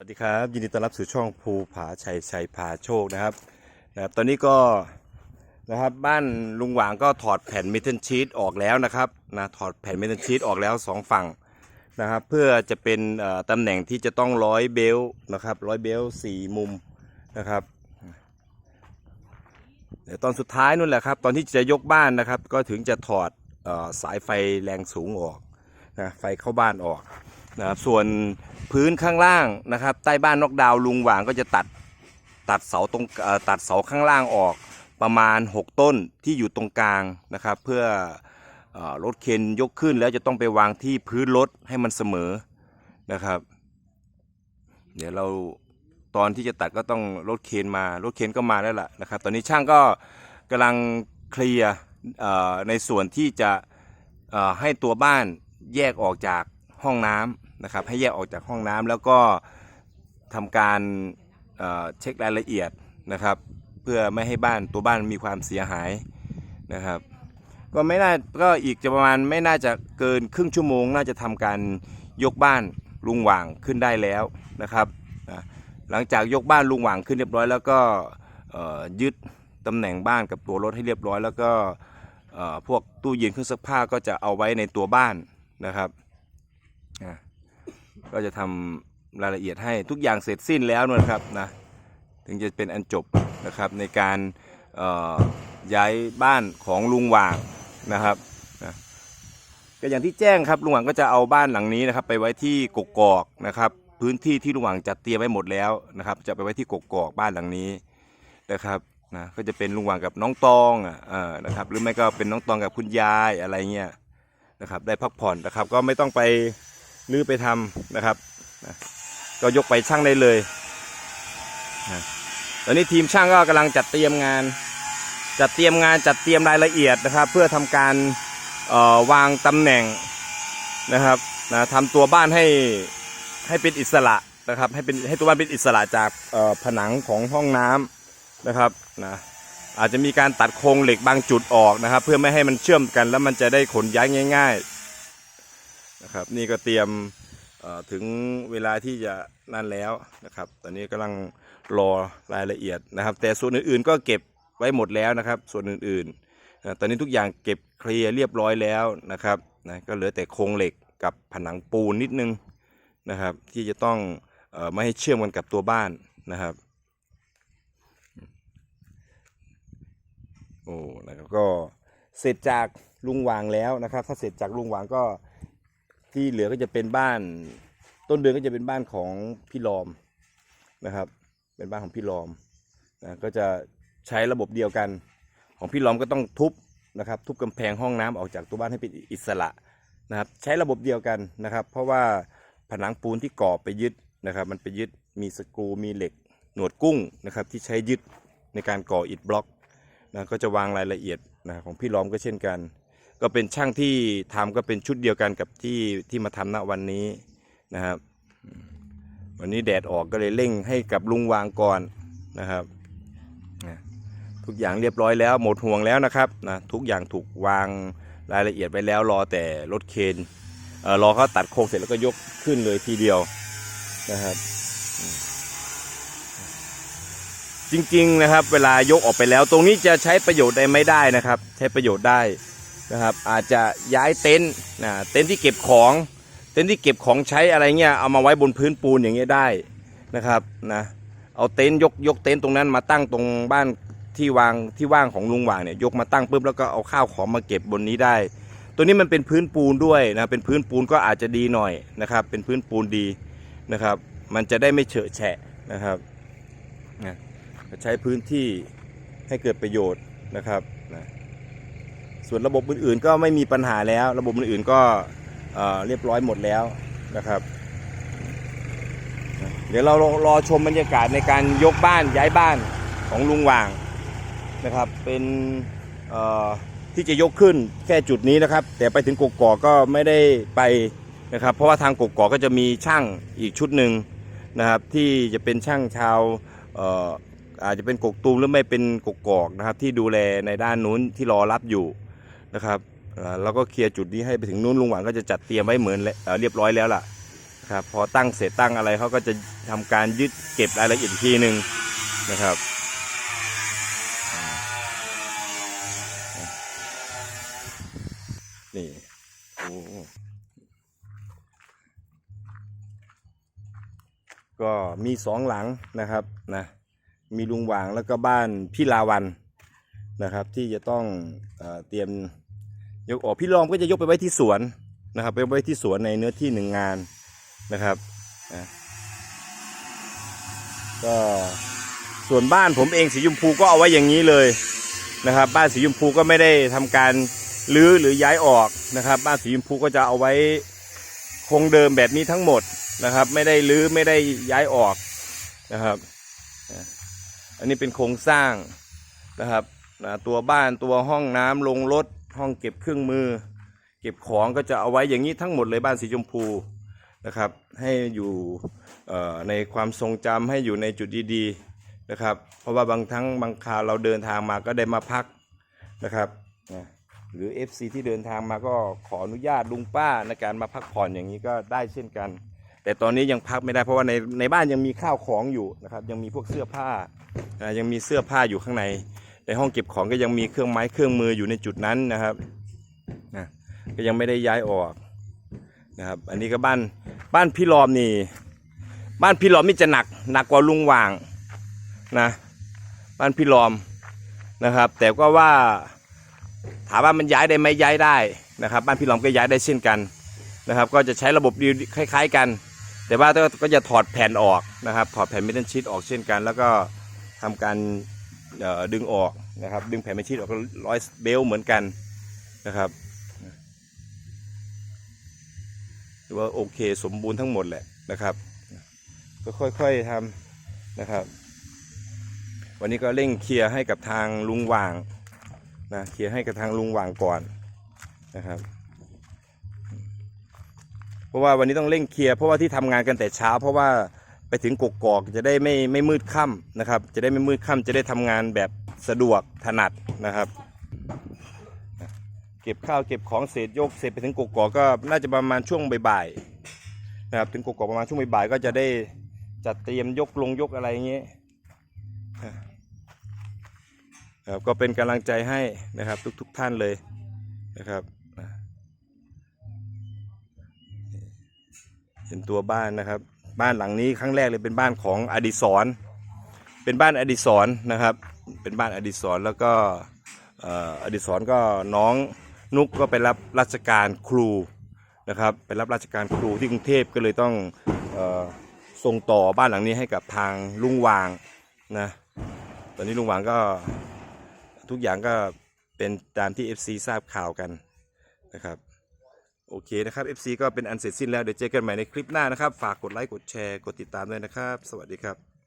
สวัสดีครับ ยินดีต้อนรับสู่ช่องภูผาชัยชัยพาโชคนะครับนะครับ ตอนนี้ก็นะครับบ้านลุงหวางก็ถอดแผ่นเมทัลชีตออกแล้วนะครับนะถอดแผ่นเมทัลชีตออกแล้วสองฝั่งนะครับ เพื่อจะเป็นตำแหน่งที่จะต้องร้อยเบลต์นะครับร้อยเบลต์สี่มุมนะครับเดี๋ยวตอนสุดท้ายนู่นแหละครับ ตอนที่จะยกบ้านนะครับ ก็ถึงจะถอดอสายไฟแรงสูงออกนะไฟเข้าบ้านออก นะครับส่วนพื้นข้างล่างนะครับ ใต้บ้านนอกดาวลุงหวางก็จะตัดตัดเสาตรงตัดเสาข้างล่างออกประมาณ 6 ต้นที่อยู่ตรงกลางนะครับ เพื่ออรถเข็นยกขึ้นแล้วจะต้องไปวางที่พื้นรถให้มันเสมอนะครับ เดี๋ยวเราตอนที่จะตัดก็ต้องรถเข็นมารถเข็นก็มาแล้วล่ะนะครับ ตอนนี้ช่างก็กำลังเคลียร์ในส่วนที่จะให้ตัวบ้านแยกออกจากห้องน้ำ นะครับให้แยกออกจากห้องน้ำแล้วก็ทำการเเช็ครายละเอียดนะครับ เพื่อไม่ให้บ้านตัวบ้านมีความเสียหายนะครับ ก็ไม่น่าก็อีกจะประมาณไม่น่าจะเกินครึ่งชั่วโมง น่าจะทำการยกบ้านลุงหว่างขึ้นได้แล้วนะครับหลังจากยกบ้านลุงหว่างขึ้นเรียบร้อย แล้วก็ยึดตำแหน่งบ้านกับตัวรถให้เรียบร้อย แล้วก็พวกตู้เย็นเครื่องซักผ้าก็จะเอาไว้ในตัวบ้านนะครับ ก็จะทำรายละเอียดให้ทุกอย่างเสร็จสิ้นแล้วนะครับนะถึงจะเป็นอันจบนะครับในการย้ายบ้านของลุงหว่างนะครับนะก็อย่างที่แจ้งครับลุงหว่างก็จะเอาบ้านหลังนี้นะครับ ไปไว้ที่กกอกนะครับพื้นที่ที่ลุงหว่างจัดเตรียมไว้หมดแล้วนะครับ จะไปไว้ที่กกอกบ้านหลังนี้นะครับนะก็จะเป็นลุงหว่างกับน้องตองอะนะครับหรือไม่ก็เป็นน้องตองกับคุณยายอะไรเงี้ยนะครับได้พักผ่อนนะครับก็ไม่ต้องไป ลื้อไปทำนะครับนะก็ยกไปช่างได้เลยนะตอนนี้ทีมช่างก็กำลังจัดเตรียมงาน จัดเตรียมงานจัดเตรียมรายละเอียดนะครับ เพื่อทำการออวางตำแหน่งนะครับนะทำตัวบ้านให้ให้เป็นอิสระนะครับให้เป็นให้ตัวบ้านเป็นอิสระจากผนังของห้องน้ำนะครับนะอาจจะมีการตัดโครงเหล็กบางจุดออกนะครับ เพื่อไม่ให้มันเชื่อมกันแล้วมันจะได้ขนย้ายง่าย ๆ นะครับ นี่ก็เตรียมถึงเวลาที่จะนั่นแล้วนะครับ ตอนนี้กำลังรอรายละเอียดนะครับ แต่ส่วนอื่นๆก็เก็บไว้หมดแล้วนะครับ ส่วนอื่นๆ ตอนนี้ทุกอย่างเก็บเคลียร์เรียบร้อยแล้วนะครับนะก็เหลือแต่โครงเหล็กกับผนังปูนนิดนึงนะครับ ที่จะต้องออไม่ให้เชื่อมกันกับตัวบ้านนะครับโอ้นะครับก็เสร็จจากลุงหวางแล้วนะครับ ถ้าเสร็จจากลุงหวางก็ ที่เหลือก็จะเป็นบ้าน ต้นเดือนก็จะเป็นบ้านของพี่ลอมนะครับ เป็นบ้านของพี่ลอมนะก็จะใช้ระบบเดียวกัน ของพี่ล้อมก็ต้องทุบนะครับ ทุบกำแพงห้องน้ำออกจากตัวบ้านให้เป็นอิสระนะครับใช้ระบบเดียวกันนะครับ เพราะว่าผนังปูนที่ก่อไปยึดนะครับ มันไปยึดมีสกรูมีเหล็ก หนวดกุ้งนะครับ ที่ใช้ยึดในการก่ออิฐบล็อกนะก็จะวางรายละเอียดนะของพี่ล้อมก็เช่นกัน ก็เป็นช่างที่ทำก็เป็นชุดเดียวกันกับที่ที่มาทำณวันนี้นะครับ วันนี้แดดออกก็เลยเร่งให้กับลุงวางก่อนนะครับทุกอย่างเรียบร้อยแล้วหมดห่วงแล้วนะครับนะทุกอย่างถูกวางรายละเอียดไปแล้วรอแต่รถเคนเออรอเขาตัดโครงเสร็จแล้วก็ยกขึ้นเลยทีเดียวนะครับ จริงๆนะครับ เวลายกออกไปแล้ว ตรงนี้จะใช้ประโยชน์ได้ไม่ได้นะครับ ใช้ประโยชน์ได้ นะครับ อาจจะย้ายเต็นท์นะเต็นท์ที่เก็บของ เต็นท์ที่เก็บของใช้อะไรเงี้ยเอามาไว้บนพื้นปูนอย่างเงี้ยได้นะครับนะเอาเต็นท์ยกยกเต็นท์ตรงนั้นมาตั้งตรงบ้านที่วางที่ว่างของลุงหว่างเนี่ยยกมาตั้งปุ๊บแล้วก็เอาข้าวของมาเก็บบนนี้ได้ ตัวนี้มันเป็นพื้นปูนด้วยนะเป็นพื้นปูนก็อาจจะดีหน่อยนะครับ เป็นพื้นปูนดีนะครับ มันจะได้ไม่เฉอะแฉะนะครับนะใช้พื้นที่ให้เกิดประโยชน์นะครับ ส่วนระบบอื่นๆ ก็ไม่มีปัญหาแล้ว ระบบอื่นๆก็เรียบร้อยหมดแล้วนะครับ เดี๋ยวเรารอชมบรรยากาศในการยกบ้านย้ายบ้านของลุงหว่างนะครับ เป็นที่จะยกขึ้นแค่จุดนี้นะครับ แต่ไปถึงกกอกก็ไม่ได้ไปนะครับ เพราะว่าทางกกอกก็จะมีช่างอีกชุดหนึ่งนะครับ ที่จะเป็นช่างชาวเอ่ออาจจะเป็นกกตูมหรือไม่เป็นกกอกนะครับ ที่ดูแลในด้านนู้นที่รอรับอยู่ นะครับเราก็เคลียร์จุดนี้ให้ไปถึงนู้นลุงหวังก็จะจัดเตรียมไว้เหมือนเอ่อเรียบร้อยแล้วล่ะครับพอตั้งเสร็จตั้งอะไรเขาก็จะทำการยึดเก็บรายละเอียดทีหนึ่งนะครับนี่โอ้ก็มีสองหลังนะครับนะมีลุงหวางแล้วก็บ้านพี่ลาวัน นะครับ ที่จะต้องเอเตรียมยกออกพี่รอมก็จะยกไปไว้ที่สวนนะครับ ไปไว้ที่สวนในเนื้อที่หนึ่งงานนะครับก็ส่วนบ้านผมเองสีชมพูก็เอาไว้อย่างนี้เลยนะครับ บ้านสีชมพูก็ไม่ได้ทำการรื้อหรือย้ายออกนะครับ บ้านสีชมพูก็จะเอาไว้คงเดิมแบบนี้ทั้งหมดนะครับ ไม่ได้รื้อไม่ได้ย้ายออกนะครับ อันนี้เป็นโครงสร้างนะครับ นะตัวบ้านตัวห้องน้ำลงรถห้องเก็บเครื่องมือ เก็บของก็จะเอาไว้อย่างนี้ทั้งหมดเลยบ้านสีชมพูนะครับ ให้อยู่ในความทรงจำให้อยู่ในจุดดีๆนะครับ เพราะว่าบางทั้งบางคาเราเดินทางมาก็ได้มาพักนะครับหรือ FC ที่เดินทางมาก็ขออนุญาตลุงป้าในการมาพักผ่อนอย่างนี้ก็ได้เช่นกัน แต่ตอนนี้ยังพักไม่ได้เพราะว่าในในบ้านยังมีข้าวของอยู่นะครับ ยังมีพวกเสื้อผ้ายังมีเสื้อผ้าอยู่ข้างใน ในห้องเก็บของก็ยังมีเครื่องไม้เครื่องมืออยู่ในจุดนั้นนะครับนะก็ยังไม่ได้ย้ายออกนะครับ อันนี้ก็บ้านบ้านพี่ลอมนี่ บ้านพี่ลอมนี่จะหนักหนักกว่าลุงหว่างนะบ้านพี่ลอมนะครับ แต่ก็ว่าถามว่ามันย้ายได้ไหมย้ายได้นะครับ บ้านพี่ลอมก็ย้ายได้เช่นกันนะครับ ก็จะใช้ระบบดีคล้าย ๆ กัน แต่ว่าก็จะถอดแผ่นออกนะครับ ถอดแผ่นเมทัลชีตออกเช่นกัน แล้วก็ทำการ ดึงออกนะครับ ดึงแผ่นเมทัลชีตออกร้อยเบลเหมือนกันนะครับถือว่าโอเคสมบูรณ์ทั้งหมดแหละนะครับ ก็ค่อยๆทำนะครับ วันนี้ก็เร่งเคลียร์ให้กับทางลุงหว่างนะเคลียร์ให้กับทางลุงหว่างก่อนนะครับ เพราะว่าวันนี้ต้องเร่งเคลียร์เพราะว่าที่ทำงานกันแต่เช้า เพราะว่า ไปถึงกกอกจะได้ไม่ไม่มืดค่ำนะครับ จะได้ไม่มืดค่ำจะได้ทำงานแบบสะดวกถนัดนะครับ เก็บข้าวเก็บของเศษยกเสร็จไปถึงกกอกก็น่าจะประมาณช่วงบ่ายๆนะครับถึงกกอกประมาณช่วงบ่ายๆก็จะได้จัดเตรียมยกลงยกอะไรอย่างเงี้ยนะครับก็เป็นกำลังใจให้นะครับทุกๆทท่านเลยนะครับเห็นตัวบ้านนะครับ บ้านหลังนี้ครั้งแรกเลยเป็นบ้านของอดิศรเป็นบ้านอดิศรนะครับ เป็นบ้านอดิศรแล้วก็อดิศรก็น้องนุกก็ไปรับราชการครูนะครับไปรับราชการครูที่กรุงเทพก็เลยต้องส่งต่อบ้านหลังนี้ให้กับทางลุงวางนะตอนนี้ลุงวางก็ทุกอย่างก็เป็นตามที่ FC ทราบข่าวกันนะครับ โอเคนะครับ FC ก็เป็นอันเสร็จสิ้นแล้ว เดี๋ยวเจอกันใหม่ในคลิปหน้านะครับ ฝากกดไลค์ กดแชร์ กดติดตามด้วยนะครับ สวัสดีครับ